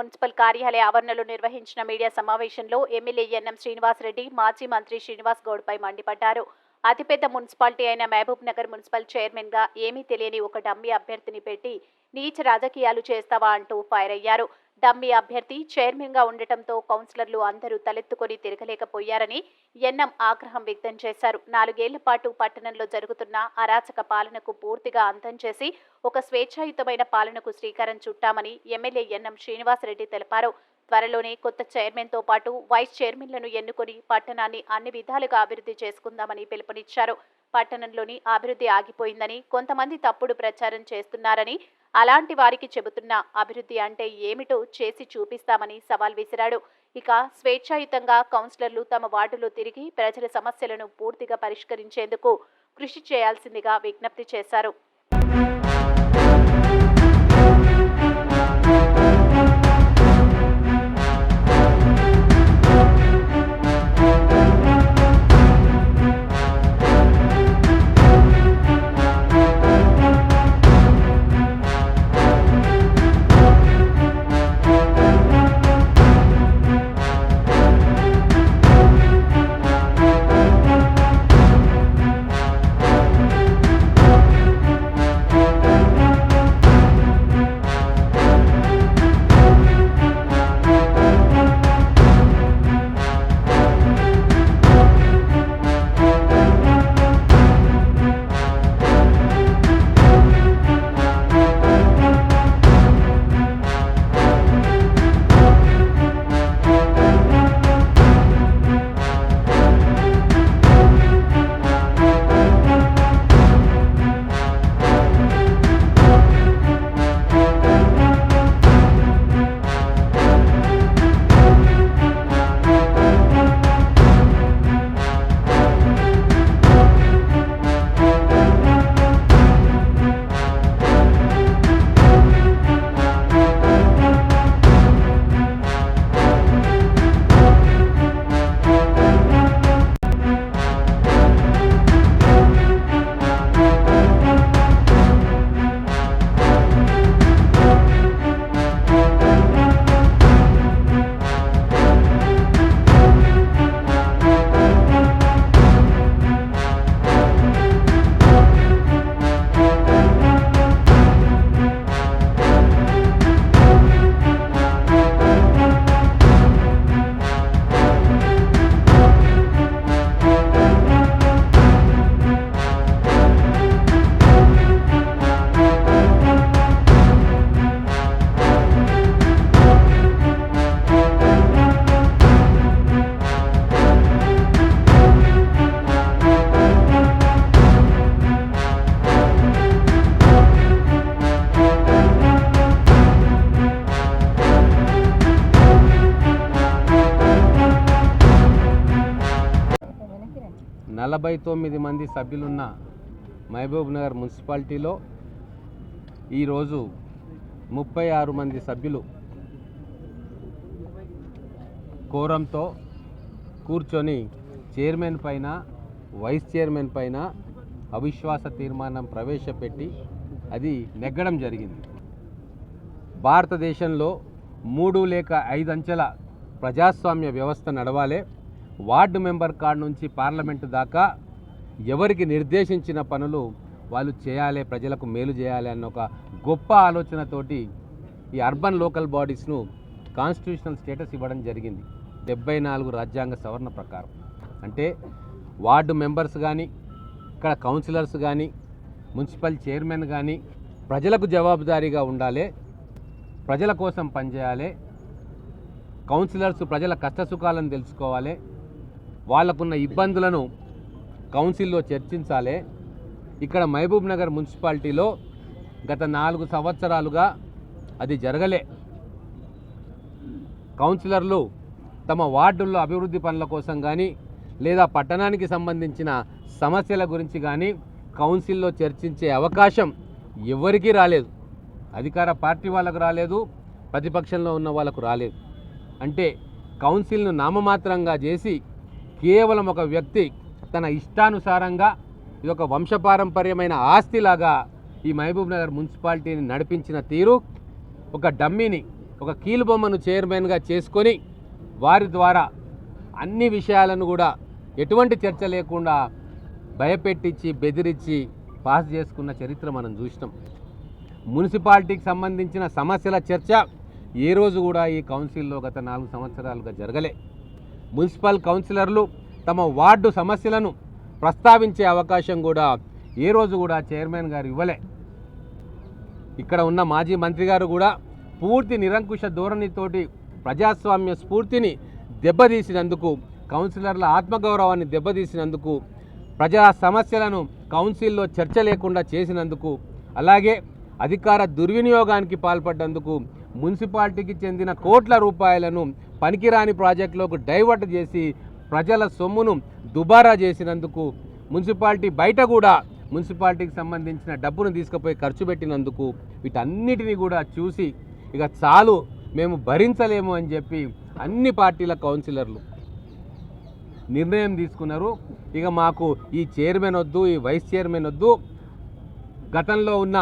Municipal కార్యాలయ ఆవరణలో నిర్వహించిన మీడియా సమావేశంలో ఎమ్మెల్యే ఎన్ఎం శ్రీనివాసరెడ్డి మాజీ మంత్రి శ్రీనివాస్ గౌడ్పై మండిపడ్డారు. అతిపెద్ద మున్సిపాలిటీ అయిన మహబూబ్ నగర్ మున్సిపల్ చైర్మన్గా ఏమీ తెలియని ఒక డమ్మీ అభ్యర్థిని పెట్టి నీచ రాజకీయాలు చేస్తావా అంటూ ఫైర్ అయ్యారు. డమ్మీ అభ్యర్థి చైర్మన్గా ఉండటంతో కౌన్సిలర్లు అందరూ తలెత్తుకొని తిరగలేకపోయారని ఎన్ఎం ఆగ్రహం వ్యక్తం చేశారు. నాలుగేళ్ళ పాటు పట్టణంలో జరుగుతున్న అరాచక పాలనకు పూర్తిగా అంతం చేసి ఒక స్వేచ్ఛాయుతమైన పాలనకు శ్రీకారం చుట్టామని ఎమ్మెల్యే ఎన్ఎం శ్రీనివాసరెడ్డి తెలిపారు. త్వరలోనే కొత్త చైర్మన్తో పాటు వైస్ చైర్మన్లను ఎన్నుకొని పట్టణాన్ని అన్ని విధాలుగా అభివృద్ధి చేసుకుందామని పిలుపునిచ్చారు. పట్టణంలోని అభివృద్ధి ఆగిపోయిందని కొంతమంది తప్పుడు ప్రచారం చేస్తున్నారని అలాంటి వారికి చెబుతున్న అభివృద్ధి అంటే ఏమిటో చేసి చూపిస్తామని సవాల్ విసిరాడు. ఇక స్వేచ్ఛాయుతంగా కౌన్సిలర్లు తమ వార్డులో తిరిగి ప్రజల సమస్యలను పూర్తిగా పరిష్కరించేందుకు కృషి చేయాల్సిందిగా విజ్ఞప్తి చేశారు. నలభై తొమ్మిది మంది సభ్యులున్న మహబూబ్ నగర్ మున్సిపాలిటీలో ఈరోజు ముప్పై ఆరు మంది సభ్యులు కోరంతో కూర్చొని చైర్మన్ పైన వైస్ చైర్మన్ పైన అవిశ్వాస తీర్మానం ప్రవేశపెట్టి అది నెగ్గడం జరిగింది. భారతదేశంలో మూడు లేక ఐదు అంచెల ప్రజాస్వామ్య వ్యవస్థ నడవాలే. వార్డు మెంబర్ కార్డు నుంచి పార్లమెంటు దాకా ఎవరికి నిర్దేశించిన పనులు వాళ్ళు చేయాలి ప్రజలకు మేలు చేయాలి అన్న ఒక గొప్ప ఆలోచనతోటి ఈ అర్బన్ లోకల్ బాడీస్ను కాన్స్టిట్యూషనల్ స్టేటస్ ఇవ్వడం జరిగింది. డెబ్బై నాలుగు రాజ్యాంగ సవరణ ప్రకారం. అంటే వార్డు మెంబర్స్ కానీ ఇక్కడ కౌన్సిలర్స్ కానీ మున్సిపల్ చైర్మన్ కానీ ప్రజలకు జవాబుదారీగా ఉండాలి ప్రజల కోసం పనిచేయాలి కౌన్సిలర్స్ ప్రజల కష్టసుఖాలను తెలుసుకోవాలి వాళ్ళకున్న ఇబ్బందులను కౌన్సిల్లో చర్చించాలి. ఇక్కడ మహబూబ్ నగర్ మున్సిపాలిటీలో గత నాలుగు సంవత్సరాలుగా అది జరగలే. కౌన్సిలర్లు తమ వార్డుల్లో అభివృద్ధి పనుల కోసం కానీ లేదా పట్టణానికి సంబంధించిన సమస్యల గురించి కానీ కౌన్సిల్లో చర్చించే అవకాశం ఎవరికీ రాలేదు. అధికార పార్టీ వాళ్ళకు రాలేదు ప్రతిపక్షంలో ఉన్న వాళ్ళకు రాలేదు. అంటే కౌన్సిల్ను నామమాత్రంగా చేసి కేవలం ఒక వ్యక్తి తన ఇష్టానుసారంగా ఇది ఒక వంశపారంపర్యమైన ఆస్తిలాగా ఈ మహబూబ్ నగర్ మున్సిపాలిటీని నడిపించిన తీరు ఒక డమ్మీని ఒక కీలుబొమ్మను చైర్మన్గా చేసుకొని వారి ద్వారా అన్ని విషయాలను కూడా ఎటువంటి చర్చ లేకుండా భయపెట్టించి బెదిరించి పాస్ చేసుకున్న చరిత్ర మనం చూసినాం. మున్సిపాలిటీకి సంబంధించిన సమస్యల చర్చ ఏ రోజు కూడా ఈ కౌన్సిల్లో గత నాలుగు సంవత్సరాలుగా జరగలే. మున్సిపల్ కౌన్సిలర్లు తమ వార్డు సమస్యలను ప్రస్తావించే అవకాశం కూడా ఏ రోజు కూడా చైర్మన్ గారు ఇవ్వలే. ఇక్కడ ఉన్న మాజీ మంత్రి గారు కూడా పూర్తి నిరంకుశ ధోరణితోటి ప్రజాస్వామ్య స్ఫూర్తిని దెబ్బతీసినందుకు కౌన్సిలర్ల ఆత్మగౌరవాన్ని దెబ్బతీసినందుకు ప్రజా సమస్యలను కౌన్సిల్లో చర్చ లేకుండా చేసినందుకు అలాగే అధికార దుర్వినియోగానికి పాల్పడ్డందుకు మున్సిపాలిటీకి చెందిన కోట్ల రూపాయలను పనికిరాని ప్రాజెక్టులోకి డైవర్ట్ చేసి ప్రజల సొమ్మును దుబారా చేసినందుకు మున్సిపాలిటీ బయట కూడా మున్సిపాలిటీకి సంబంధించిన డబ్బును తీసుకుపోయి ఖర్చు పెట్టినందుకు వీటన్నిటిని కూడా చూసి ఇక చాలు మేము భరించలేము అని చెప్పి అన్ని పార్టీల కౌన్సిలర్లు నిర్ణయం తీసుకున్నారు. ఇక మాకు ఈ చైర్మన్ వద్దు ఈ వైస్ చైర్మన్ వద్దు. గతంలో ఉన్న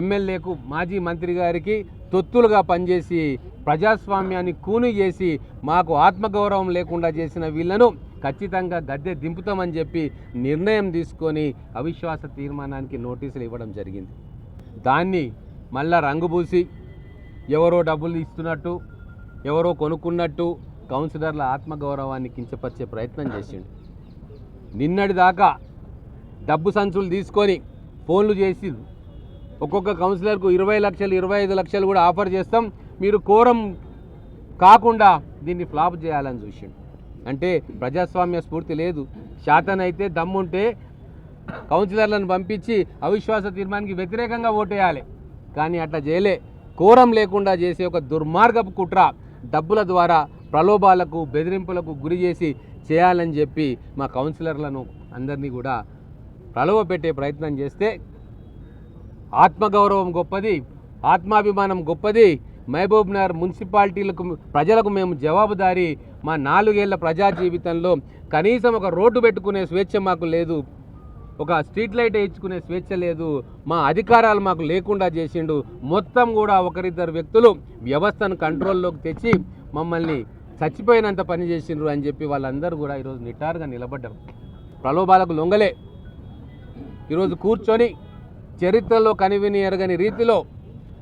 ఎమ్మెల్యేకు మాజీ మంత్రి గారికి తొత్తులుగా పనిచేసి ప్రజాస్వామ్యాన్ని కూని చేసి మాకు ఆత్మగౌరవం లేకుండా చేసిన వీళ్ళను ఖచ్చితంగా గద్దె దింపుతామని చెప్పి నిర్ణయం తీసుకొని అవిశ్వాస తీర్మానానికి నోటీసులు ఇవ్వడం జరిగింది. దాన్ని మళ్ళా రంగుపూసి ఎవరో డబ్బులు ఇస్తున్నట్టు ఎవరో కొనుక్కున్నట్టు కౌన్సిలర్ల ఆత్మగౌరవాన్ని కించపరిచే ప్రయత్నం చేసిండు. నిన్నటి దాకా డబ్బు సంచులు తీసుకొని ఫోన్లు చేసి ఒక్కొక్క కౌన్సిలర్కు ఇరవై లక్షలు ఇరవై ఐదు లక్షలు కూడా ఆఫర్ చేస్తాం. మీరు కోరం కాకుండా దీన్ని ఫ్లాప్ చేయాలని చూసిండు. అంటే ప్రజాస్వామ్య స్ఫూర్తి లేదు. శాతనైతే దమ్ముంటే కౌన్సిలర్లను పంపించి అవిశ్వాస తీర్మానానికి వ్యతిరేకంగా ఓటేయాలి. కానీ అట్లా చేయలే. కోరం లేకుండా చేసే ఒక దుర్మార్గపు కుట్ర డబ్బుల ద్వారా ప్రలోభాలకు బెదిరింపులకు గురి చేసి చేయాలని చెప్పి మా కౌన్సిలర్లను అందరినీ కూడా ప్రలోభ పెట్టే ప్రయత్నం చేస్తే ఆత్మగౌరవం గొప్పది ఆత్మాభిమానం గొప్పది. మహబూబ్ నగర్ మున్సిపాలిటీలకు ప్రజలకు మేము జవాబుదారీ మా నాలుగేళ్ళ ప్రజా జీవితంలో కనీసం ఒక రోడ్డు పెట్టుకునే స్వేచ్ఛ మాకు లేదు. ఒక స్ట్రీట్ లైట్ వేయించుకునే స్వేచ్ఛ లేదు. మా అధికారాలు మాకు లేకుండా చేసిండు. మొత్తం కూడా ఒకరిద్దరు వ్యక్తులు వ్యవస్థను కంట్రోల్లోకి తెచ్చి మమ్మల్ని చచ్చిపోయినంత పని చేసిండ్రు అని చెప్పి వాళ్ళందరూ కూడా ఈరోజు నిటారుగా నిలబడ్డారు. ప్రలోభాలకు లొంగలే. ఈరోజు కూర్చొని చరిత్రలో కనివిని ఎరగని రీతిలో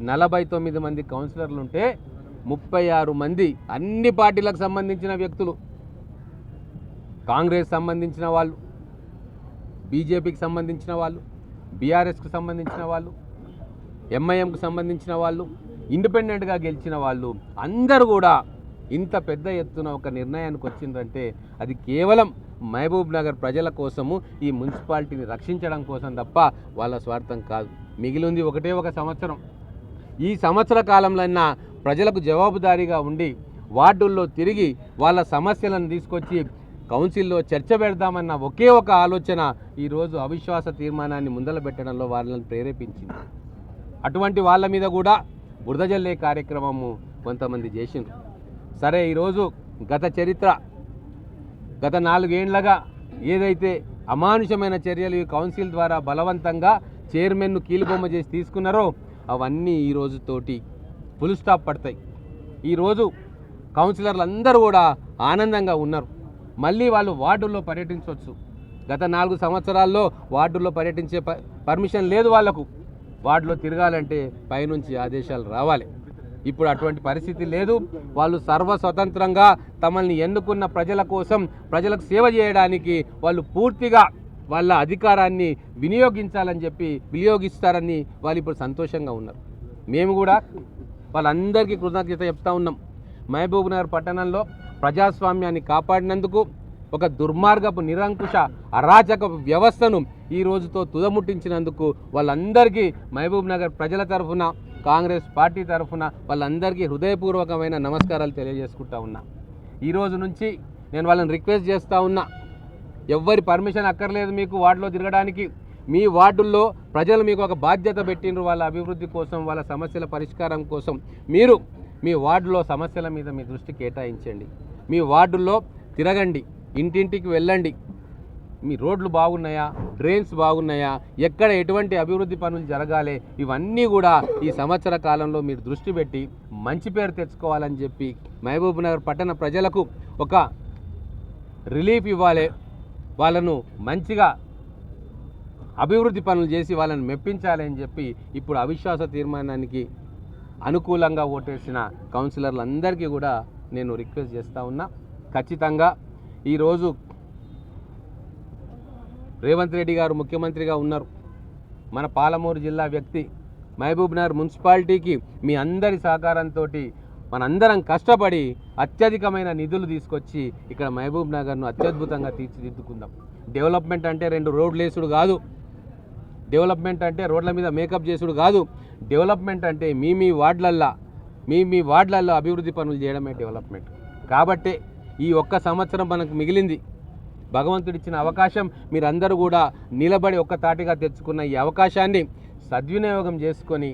నలభై తొమ్మిది మంది కౌన్సిలర్లు ఉంటే ముప్పై ఆరు మంది అన్ని పార్టీలకు సంబంధించిన వ్యక్తులు. కాంగ్రెస్ సంబంధించిన వాళ్ళు బీజేపీకి సంబంధించిన వాళ్ళు బీఆర్ఎస్కి సంబంధించిన వాళ్ళు ఎంఐఎంకి సంబంధించిన వాళ్ళు ఇండిపెండెంట్గా గెలిచిన వాళ్ళు అందరూ కూడా ఇంత పెద్ద ఎత్తున ఒక నిర్ణయానికి వచ్చిందంటే అది కేవలం మహబూబ్ నగర్ ప్రజల కోసము ఈ మున్సిపాలిటీని రక్షించడం కోసం తప్ప వాళ్ళ స్వార్థం కాదు. మిగిలింది ఒకటే ఒక సంవత్సరం. ఈ సంవత్సర కాలంలో ప్రజలకు జవాబుదారీగా ఉండి వార్డుల్లో తిరిగి వాళ్ళ సమస్యలను తీసుకొచ్చి కౌన్సిల్లో చర్చ పెడదామన్న ఒకే ఒక ఆలోచన ఈరోజు అవిశ్వాస తీర్మానాన్ని ముందల పెట్టడంలో వాళ్ళని ప్రేరేపించింది. అటువంటి వాళ్ళ మీద కూడా బురదజల్లే కార్యక్రమము కొంతమంది చేసిండ్రు. సరే ఈరోజు గత చరిత్ర గత నాలుగేండ్లగా ఏదైతే అమానుషమైన చర్యలు ఈ కౌన్సిల్ ద్వారా బలవంతంగా చైర్మన్ను కీలుబొమ్మ చేసి తీసుకున్నారో అవన్నీ ఈ రోజుతోటి ఫుల్ స్టాప్ పడతాయి. ఈరోజు కౌన్సిలర్లు అందరూ కూడా ఆనందంగా ఉన్నారు. మళ్ళీ వాళ్ళు వార్డుల్లో పర్యటించవచ్చు. గత నాలుగు సంవత్సరాల్లో వార్డుల్లో పర్యటించే ప- పర్మిషన్ లేదు వాళ్ళకు వార్డులో తిరగాలంటే పైనుంచి ఆదేశాలు రావాలి. ఇప్పుడు అటువంటి పరిస్థితి లేదు. వాళ్ళు సర్వ స్వతంత్రంగా తమల్ని ఎన్నుకున్న ప్రజల కోసం ప్రజలకు సేవ చేయడానికి వాళ్ళు పూర్తిగా వాళ్ళ అధికారాన్ని వినియోగించాలని చెప్పి వినియోగిస్తారని వాళ్ళు ఇప్పుడు సంతోషంగా ఉన్నారు. మేము కూడా వాళ్ళందరికీ కృతజ్ఞత చెప్తా ఉన్నాం. మహబూబ్ నగర్ పట్టణంలో ప్రజాస్వామ్యాన్ని కాపాడినందుకు ఒక దుర్మార్గపు నిరంకుశ అరాచక వ్యవస్థను ఈ రోజుతో తుదముట్టించినందుకు వాళ్ళందరికీ మహబూబ్ నగర్ ప్రజల తరఫున కాంగ్రెస్ పార్టీ తరఫున వాళ్ళందరికీ హృదయపూర్వకమైన నమస్కారాలు తెలియజేసుకుంటా ఉన్నా. ఈ రోజు నుంచి నేను వాళ్ళని రిక్వెస్ట్ చేస్తూ ఉన్నా. ఎవ్వరి పర్మిషన్ అక్కర్లేదు మీకు వార్డులో తిరగడానికి. మీ వార్డుల్లో ప్రజలు మీకు ఒక బాధ్యత పెట్టిండ్రు వాళ్ళ అభివృద్ధి కోసం వాళ్ళ సమస్యల పరిష్కారం కోసం. మీరు మీ వార్డులో సమస్యల మీద మీ దృష్టి కేటాయించండి. మీ వార్డుల్లో తిరగండి. ఇంటింటికి వెళ్ళండి. మీ రోడ్లు బాగున్నాయా? డ్రైన్స్ బాగున్నాయా? ఎక్కడ ఎటువంటి అభివృద్ధి పనులు జరగాలి? ఇవన్నీ కూడా ఈ సంవత్సర కాలంలో మీరు దృష్టి పెట్టి మంచి పేరు తెచ్చుకోవాలని చెప్పి మహబూబ్నగర్ పట్టణ ప్రజలకు ఒక రిలీఫ్ ఇవ్వాలి. వాళ్ళను మంచిగా అభివృద్ధి పనులు చేసి వాళ్ళని మెప్పించాలి అని చెప్పి ఇప్పుడు అవిశ్వాస తీర్మానానికి అనుకూలంగా ఓటేసిన కౌన్సిలర్లందరికీ కూడా నేను రిక్వెస్ట్ చేస్తూ ఉన్నా. ఖచ్చితంగా ఈరోజు రేవంత్ రెడ్డి గారు ముఖ్యమంత్రిగా ఉన్నారు. మన పాలమూరు జిల్లా వ్యక్తి మహబూబ్ నగర్ మున్సిపాలిటీకి మీ అందరి సహకారంతో మనందరం కష్టపడి అత్యధికమైన నిధులు తీసుకొచ్చి ఇక్కడ మహబూబ్ నగర్ను అత్యద్భుతంగా తీర్చిదిద్దుకుందాం. డెవలప్మెంట్ అంటే రెండు రోడ్లు వేసుడు కాదు. డెవలప్మెంట్ అంటే రోడ్ల మీద మేకప్ చేసుడు కాదు. డెవలప్మెంట్ అంటే మీ మీ వార్డులల్లా మీ మీ వార్డులల్లో అభివృద్ధి పనులు చేయడమే డెవలప్మెంట్. కాబట్టే ఈ ఒక్క సంవత్సరం మనకు మిగిలింది. భగవంతుడిచ్చిన అవకాశం మీరందరూ కూడా నిలబడి ఒక్క తాటిగా తెచ్చుకున్న ఈ అవకాశాన్ని సద్వినియోగం చేసుకొని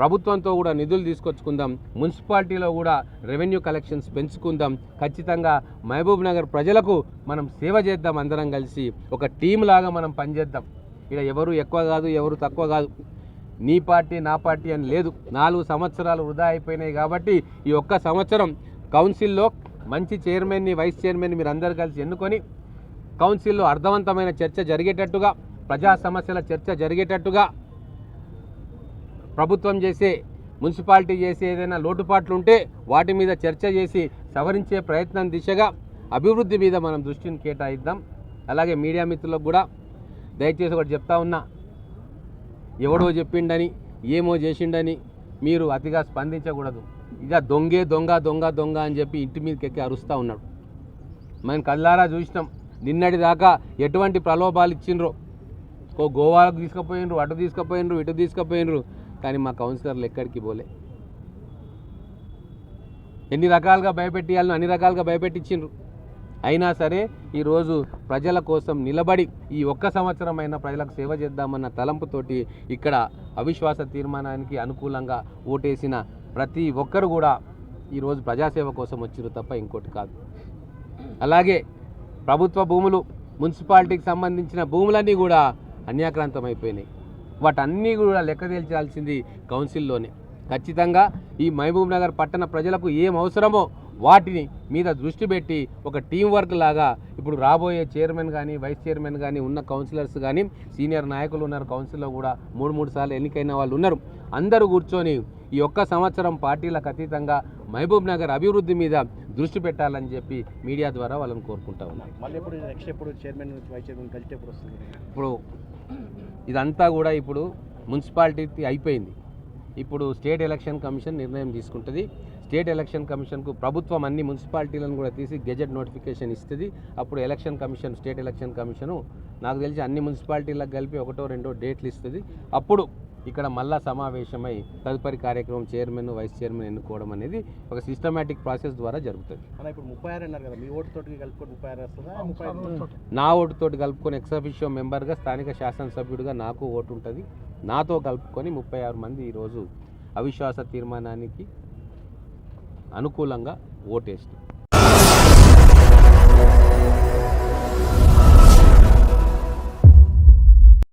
ప్రభుత్వంతో కూడా నిధులు తీసుకొచ్చుకుందాం. మున్సిపాలిటీలో కూడా రెవెన్యూ కలెక్షన్స్ పెంచుకుందాం. ఖచ్చితంగా మహబూబ్ నగర్ ప్రజలకు మనం సేవ చేద్దాం అందరం కలిసి. ఒక టీం లాగా మనం పనిచేద్దాం. ఇక్కడ ఎవరు ఎక్కువ కాదు ఎవరు తక్కువ కాదు. నీ పార్టీ నా పార్టీ అని లేదు. నాలుగు సంవత్సరాలు వృధా అయిపోయినాయి కాబట్టి ఈ ఒక్క సంవత్సరం కౌన్సిల్లో మంచి చైర్మన్ని వైస్ చైర్మన్ని మీరు అందరు కలిసి ఎన్నుకొని కౌన్సిల్లో అర్థవంతమైన చర్చ జరిగేటట్టుగా ప్రజా సమస్యల చర్చ జరిగేటట్టుగా ప్రభుత్వం చేసే మున్సిపాలిటీ చేసే ఏదైనా లోటుపాట్లు ఉంటే వాటి మీద చర్చ చేసి సవరించే ప్రయత్నం దిశగా అభివృద్ధి మీద మనం దృష్టిని కేటాయిద్దాం. అలాగే మీడియా మిత్రులకు కూడా దయచేసి ఒకటి చెప్తా ఉన్నా. ఎవడో చెప్పిండని ఏమో చేసిండని మీరు అతిగా స్పందించకూడదు. ఇక దొంగే దొంగ దొంగ దొంగ అని చెప్పి ఇంటి మీదకి ఎక్కి అరుస్తూ ఉన్నాడు. మనం కళ్ళారా చూసినాం. నిన్నటి దాకా ఎటువంటి ప్రలోభాలు ఇచ్చిండ్రో. ఓ గోవాకు తీసుకుపోయినరు అటు తీసుకుపోయినరు ఇటు తీసుకుపోయినరు కానీ మా కౌన్సిలర్లు ఎక్కడికి పోలే. ఎన్ని రకాలుగా భయపెట్టియాలను అన్ని రకాలుగా భయపెట్టించిండ్రు అయినా సరే ఈరోజు ప్రజల కోసం నిలబడి ఈ ఒక్క సంవత్సరం అయినా ప్రజలకు సేవ చేద్దామన్న తలంపుతోటి ఇక్కడ అవిశ్వాస తీర్మానానికి అనుకూలంగా ఓటేసిన ప్రతి ఒక్కరు కూడా ఈరోజు ప్రజాసేవ కోసం వచ్చిరు తప్ప ఇంకోటి కాదు. అలాగే ప్రభుత్వ భూములు మున్సిపాలిటీకి సంబంధించిన భూములన్నీ కూడా అన్యాక్రాంతం అయిపోయినాయి వాటన్నీ కూడా లెక్క తేల్చాల్సింది కౌన్సిల్లోనే. ఖచ్చితంగా ఈ మహబూబ్ నగర్ పట్టణ ప్రజలకు ఏం అవసరమో వాటిని మీద దృష్టి పెట్టి ఒక టీం వర్క్ లాగా ఇప్పుడు రాబోయే చైర్మన్ కానీ వైస్ చైర్మన్ కానీ ఉన్న కౌన్సిలర్స్ కానీ సీనియర్ నాయకులు ఉన్నారు కౌన్సిల్లో కూడా మూడు మూడు సార్లు ఎన్నికైన వాళ్ళు ఉన్నారు. అందరూ కూర్చొని ఈ ఒక్క సంవత్సరం పార్టీలకు అతీతంగా మహబూబ్ నగర్ అభివృద్ధి మీద దృష్టి పెట్టాలని చెప్పి మీడియా ద్వారా వాళ్ళని కోరుకుంటా ఉన్నాను మళ్ళీ ఎప్పుడు నెక్స్ట్ ఎప్పుడు చైర్మన్ వైస్ చైర్మన్ కలిసి ఎప్పుడు వస్తుంది? ఇప్పుడు ఇదంతా కూడా ఇప్పుడు మున్సిపాలిటీ అయిపోయింది. ఇప్పుడు స్టేట్ ఎలక్షన్ కమిషన్ నిర్ణయం తీసుకుంటుంది. స్టేట్ ఎలక్షన్ కమిషన్కు ప్రభుత్వం అన్ని మున్సిపాలిటీలను కూడా తీసి గెజెట్ నోటిఫికేషన్ ఇస్తుంది. అప్పుడు election commission state election commission నాకు తెలిసి అన్ని మున్సిపాలిటీలకు కలిపి ఒకటో రెండో డేట్లు ఇస్తుంది. అప్పుడు ఇక్కడ మళ్ళా సమావేశమై తదుపరి కార్యక్రమం చైర్మన్ వైస్ చైర్మన్ ఎన్నుకోవడం అనేది ఒక సిస్టమేటిక్ ప్రాసెస్ ద్వారా జరుగుతుంది. ఇప్పుడు ముప్పై ఆరు అన్నారు కదా మీ ఓటు తోటి కలుపుకొని ముప్పై ఆరు వస్తుందా? నా ఓటుతోటి కలుపుకొని ఎక్సఫిషియో మెంబర్గా స్థానిక శాసనసభ్యుడిగా నాకు ఓటు ఉంటుంది. నాతో కలుపుకొని ముప్పై ఆరు మంది ఈరోజు అవిశ్వాస తీర్మానానికి అనుకూలంగా ఓటేస్తారు.